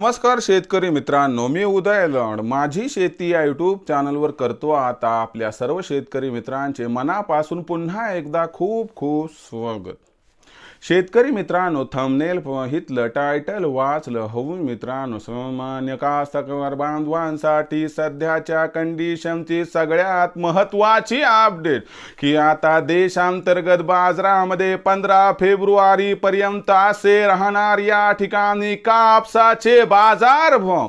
नमस्कार शेतकरी मित्रांनो मी उदय लंड. माझी शेती या यूट्यूब चॅनलवर करतो आता आपल्या सर्व शेतकरी मित्रांचे मनापासून पुन्हा एकदा खूप खूप स्वागत. शेतकरी मित्रांनो थंबनेल पाहितलं टायटल वाचलं. होऊन मित्रांनो सामान्य कास्तकार बांधवांसाठी सध्याच्या कंडिशनची सगळ्यात महत्वाची अपडेट की आता देशांतर्गत बाजारामध्ये पंधरा फेब्रुवारी पर्यंत असे राहणार या ठिकाणी कापसाचे बाजार भाव.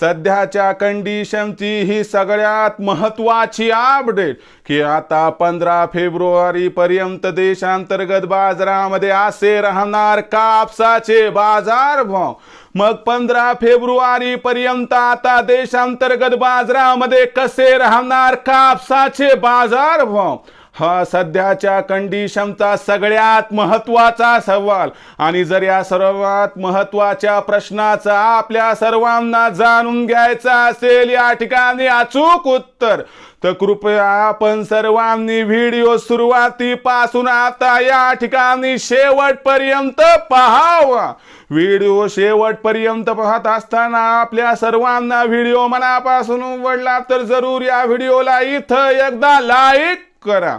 सध्याच्या कंडिशनची ही सगळ्यात महत्वाची अपडेट की आता पंधरा फेब्रुवारी पर्यंत देशांतर्गत बाजारामध्ये असे राहणार कापसाचे बाजार भाव. मग पंधरा फेब्रुवारी पर्यंत आता देशांतर्गत बाजारामध्ये कसे राहणार कापसाचे बाजार भाव? हा सध्याच्या कंडिशनचा सगळ्यात महत्त्वाचा सवाल. आणि जर या सर्वात महत्त्वाच्या प्रश्नाचा आपल्या सर्वांना जाणून घ्यायचा असेल या ठिकाणी अचूक उत्तर. तर कृपया आपण सर्वांनी व्हिडिओ सुरुवातीपासून आता या ठिकाणी शेवटपर्यंत पहावा. व्हिडिओ शेवटपर्यंत पाहत असताना आपल्या सर्वांना व्हिडिओ मनापासून उघडला तर जरूर या व्हिडिओला इथं एकदा लाईक करा.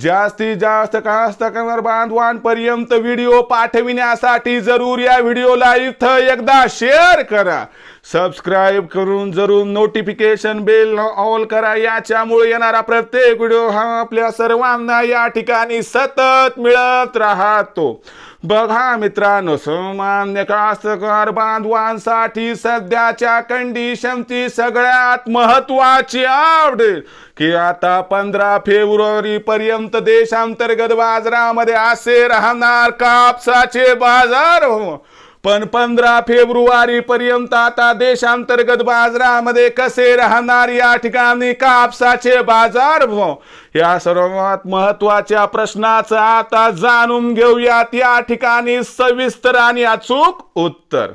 जास्तीत जास्त कास्तकार बांधवांपर्यंत व्हिडिओ पाठविण्यासाठी जरूर या व्हिडिओला इथं एकदा शेअर करा. सबस्क्राईब करून जरूर नोटिफिकेशन बेल ऑल करा. याच्यामुळे येणारा प्रत्येक व्हिडिओ हा आपल्या सर्वांना या ठिकाणी सतत मिळत राहतो. बघा मित्रांनो सामान्य कास्तकार बांधवांसाठी सध्याच्या कंडिशनची सगळ्यात महत्वाची अपडेट की आता पंधरा फेब्रुवारी पर्यंत देशांतर्गत बाजारामध्ये असे राहणार कापसाचे बाजार हो. पण पंधरा फेब्रुवारी पर्यंत आता देशांतर्गत बाजारामध्ये कसे राहणार या ठिकाणी कापसाचे बाजार भाव या सर्वात महत्त्वाच्या प्रश्नाचं आता जाणून घेऊयात. या ठिकाणी सविस्तर आणि अचूक उत्तर.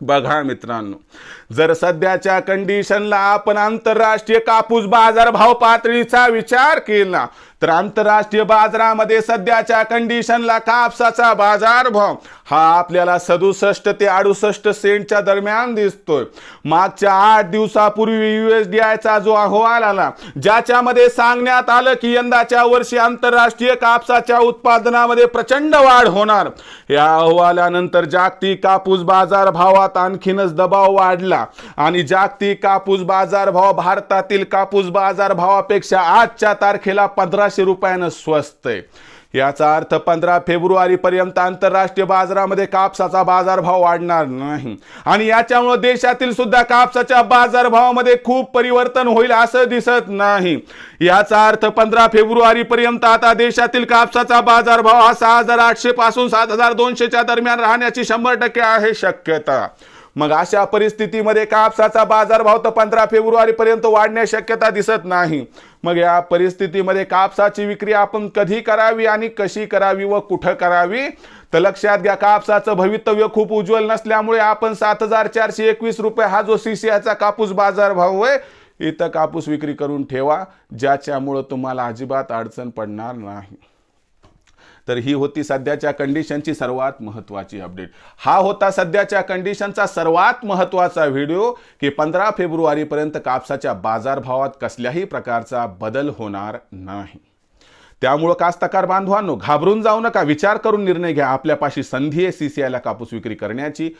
बघा मित्रांनो जर सध्याच्या कंडिशनला आपण आंतरराष्ट्रीय कापूस बाजार भाव पातळीचा विचार केला तर आंतरराष्ट्रीय बाजारामध्ये सध्याच्या कंडिशनला कापसाचा बाजार भाव हा आपल्याला सदुसष्ट ते अडुसष्ट सेंटच्या दरम्यान दिसतोय. मागच्या आठ दिवसापूर्वी युएसडीआयचा जो अहवाल आला ज्याच्यामध्ये सांगण्यात आलं की यंदाच्या वर्षी आंतरराष्ट्रीय कापसाच्या उत्पादनामध्ये प्रचंड वाढ होणार. या अहवालानंतर जागतिक कापूस बाजार भावात आणखीनच दबाव वाढला. आणि जागतिक कापूस बाजारभाव भारतातील कापूस बाजार भावापेक्षा आजच्या तारखेला पंधराशे रुपयानं स्वस्त आहे. याचा अर्थ पंधरा फेब्रुवारी पर्यंत आंतरराष्ट्रीय बाजारामध्ये कापसाचा बाजारभाव वाढणार नाही. आणि याच्यामुळे देशातील सुद्धा कापसाच्या बाजारभावामध्ये खूप परिवर्तन होईल असं दिसत नाही. याचा अर्थ पंधरा फेब्रुवारी पर्यंत आता देशातील कापसाचा बाजारभाव हा सहा हजार आठशे पासून सात हजार दोनशेच्या दरम्यान राहण्याची शंभर टक्के आहे शक्यता. मग अशा परिस्थितीमध्ये कापसाचा बाजारभाव तर पंधरा फेब्रुवारीपर्यंत वाढण्याची शक्यता दिसत नाही. मग या परिस्थितीमध्ये कापसाची विक्री आपण कधी करावी आणि कशी करावी व कुठं करावी? तर लक्षात घ्या कापसाचं भवितव्य खूप उज्ज्वल नसल्यामुळे आपण सात हजार चारशे एकवीस रुपये हा जो सीसीआयचा कापूस बाजारभाव आहे इथं कापूस विक्री करून ठेवा ज्याच्यामुळं तुम्हाला अजिबात अडचण पडणार नाही. तर ही होती सध्याच्या कंडिशनची सर्वात महत्त्वाची अपडेट हा होता सध्याच्या कंडिशनचा सर्वात महत्त्वाचा व्हिडिओ की पंधरा फेब्रुवारीपर्यंत कापसाच्या बाजारभावात कसल्याही प्रकारचा बदल होणार नाही. त्यामुळं कास्तकार बांधवांनो घाबरून जाऊ नका विचार करून निर्णय घ्या. आपल्यापाशी संधी आहे सी सी आयला कापूस विक्री करण्याची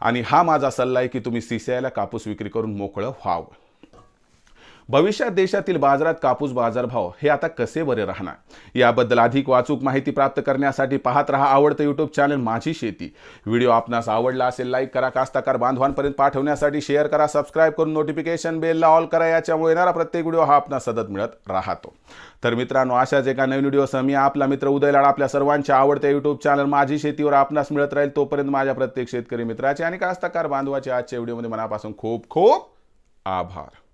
आणि हा माझा सल्ला आहे की तुम्ही सी सी आयला कापूस विक्री करून मोकळं व्हावं. भविष्यात देशातील बाजारात कापूस बाजारभाव हे आता कसे बरे राहणार? याबद्दल अधिक वाचूक माहिती प्राप्त करण्यासाठी पाहत रहा आवडतं यूट्यूब चॅनल माझी शेती. व्हिडिओ आपणास आवडला असेल लाईक करा कास्ताकार बांधवांपर्यंत पाठवण्यासाठी शेअर करा सबस्क्राईब करून नोटिफिकेशन बेलला ऑल करा याच्यामुळे येणारा प्रत्येक व्हिडिओ हा आपणास सतत मिळत राहतो. तर मित्रांनो अशाच एका नवीन व्हिडिओसह मी आपला मित्र उदय लाड आपल्या सर्वांच्या आवडत्या यूट्यूब चॅनल माझी शेतीवर आपणास मिळत राहील तोपर्यंत माझ्या प्रत्येक शेतकरी मित्राचे आणि कास्ताकार बांधवाचे आजच्या व्हिडिओमध्ये मनापासून खूप खूप आभार.